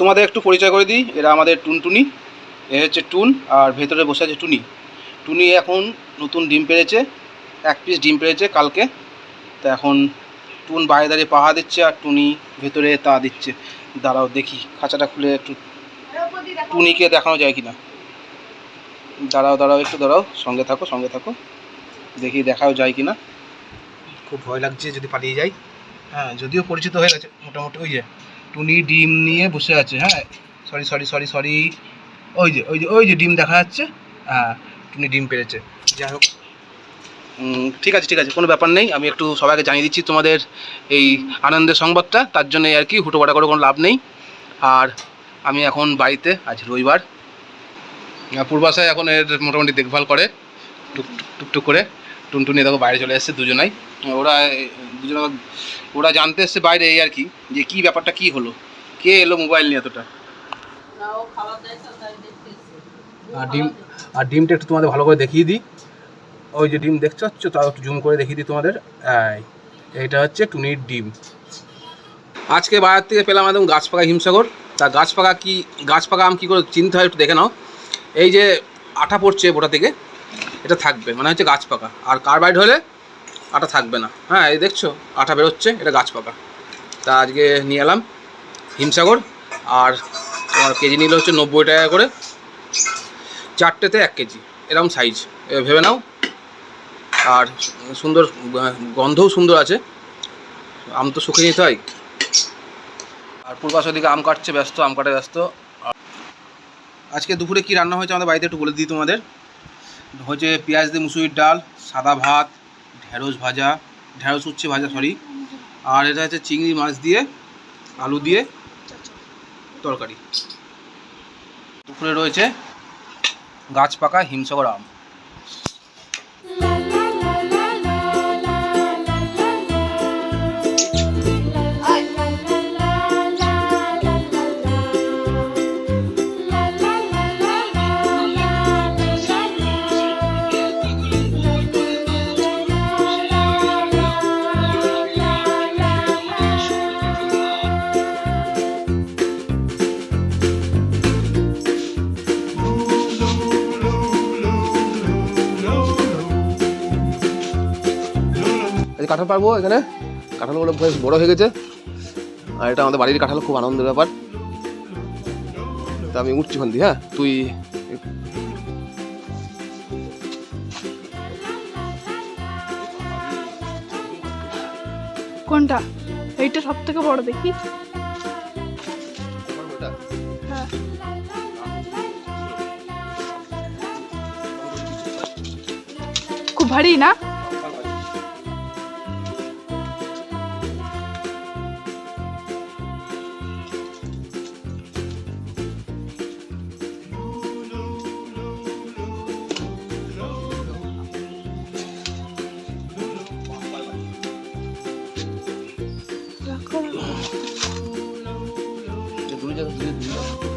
তোমাদের একটু পরিচয় করে দিই। এরা আমাদের টুনটুনি, এ হচ্ছে টুন, আর ভেতরে বসে আছে টুনি। টুনি এখন নতুন ডিম পেড়েছে, এক পিস ডিম পেড়েছে কালকে। তো এখন টুন বাইরে দাঁড়িয়ে পাহা দিচ্ছে, আর টুনি ভেতরে তা দিচ্ছে। দাঁড়াও দেখি, খাঁচাটা খুলে একটু টুনিকে দেখানো যায় কি না দাঁড়াও দাঁড়াও, একটু দাঁড়াও। সঙ্গে থাকো সঙ্গে থাকো। দেখি দেখাও যায় কি না খুব ভয় লাগছে যদি পালিয়ে যাই। হ্যাঁ যদিও পরিচিত হয়ে গেছে, মোটামুটি ওই যে। টুনি ডিম নিয়ে বসে আছে হ্যাঁ? সরি সরি সরি সরি ওই যে ওই যে ওই যে ডিম দেখা যাচ্ছে। হ্যাঁ টুনি ডিম পেরেছে। যাই হোক। ঠিক আছে ঠিক আছে, কোনো ব্যাপার নেই। আমি একটু সবাইকে জানিয়ে দিচ্ছি তোমাদের এই আনন্দের সংবাদটা। তার জন্য আর কি হুটোপাটা করে কোনো লাভ নেই। আর আমি এখন বাড়িতে, আজ রবিবার। পূর্বাশায় এখন এর মোটামুটি দেখভাল করে, টুক টুকটুক করে। টুনটুনি দেখো বাইরে চলে এসেছে দুজনাই। ওরা, দুজনে ওরা জানতে এসছে বাইরে এই আর কি, যে কি ব্যাপারটা, কি হলো? কে এলো মোবাইল নিয়ে এতটা? আর ডিম, আর ডিমটা একটু তোমাদের ভালো করে দেখিয়ে দিই। ওই যে ডিম দেখছ হচ্ছে তাও একটু জুম করে দেখিয়ে দিই তোমাদের। এইটা হচ্ছে টুনির ডিম। আজকে বাজার থেকে পেলাম একদম গাছ পাকা হিমসাগর। তা গাছ পাকা কি গাছ পাকা আম কী করে চিনতে হয় একটু দেখে নাও। এই যে আঠা পড়ছে ওটা থেকে। এটা থাকবে মানে হচ্ছে গাছ পাকা। আর কার্বাইড হলে আটা থাকবে না। হ্যাঁ এই দেখছ, আটা বেরোচ্ছে, এটা গাছ পাকা। তা আজকে নিয়ে এলাম হিমসাগর, আর তোমার কেজি নিলে হচ্ছে নব্বই টাকা করে। চারটেতে এক কেজি এরকম সাইজ ভেবে নাও। আর সুন্দর, গন্ধও সুন্দর আছে। আম তো শুকিয়ে নিতে হয়। আর পূর্বাশ ওদিকে আম কাটছে, ব্যস্ত, আম কাটে ব্যস্ত। আজকে দুপুরে কি রান্না হয়েছে আমাদের বাড়িতে একটু বলে দিই তোমাদের। হচ্ছে পেঁয়াজ দিয়ে মুসুরির ডাল, সাদা ভাত, ঢেঁড়স ভাজা, ঢেঁড়স উচ্ছে ভাজা সরি আর এটা হচ্ছে চিংড়ি মাছ দিয়ে, আলু দিয়ে তরকারি। দুপুরে রয়েছে গাছ পাকা হিমসগর আম। কাঁঠাল পারব এখানে। কাঁঠালগুলো বেশ বড় হয়ে গেছে। আর এটা আমাদের বাড়ির কাঁঠাল খুব আনন্দের ব্যাপার। তা আমি উঠছি দিয়ে হ্যাঁ? তুই কোনটা? এইটা সব থেকে বড় দেখি। হ্যাঁ। খুব ভারী না? 누르자서 뒤에 눌러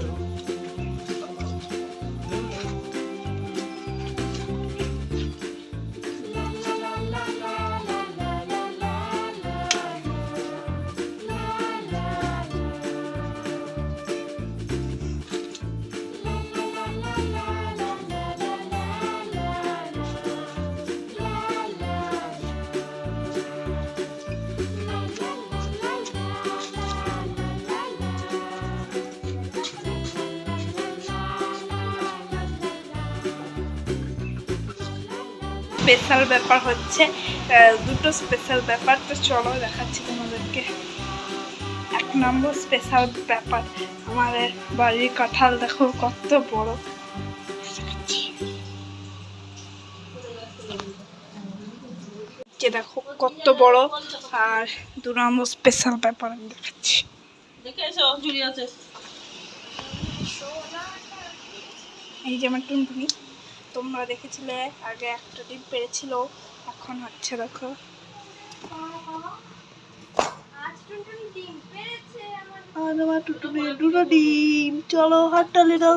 স্পেশাল ব্যাপার হচ্ছে দুটো স্পেশাল ব্যাপার। তো চলো দেখাচ্ছি তোমাদেরকে। এক নম্বর স্পেশাল ব্যাপার আমাদের বাড়ির কাঁঠাল দেখো কত বড়। যে দেখো কত বড়। আর দু নম্বর স্পেশাল ব্যাপার আমি দেখাচ্ছি। এই যে আমার টুনটুনি। তোমরা দেখেছিলে, আগে একটা ডিম পেরেছিল, এখন হচ্ছে দেখো। আমার দুটো ডিম। চলো, হাততালি দাও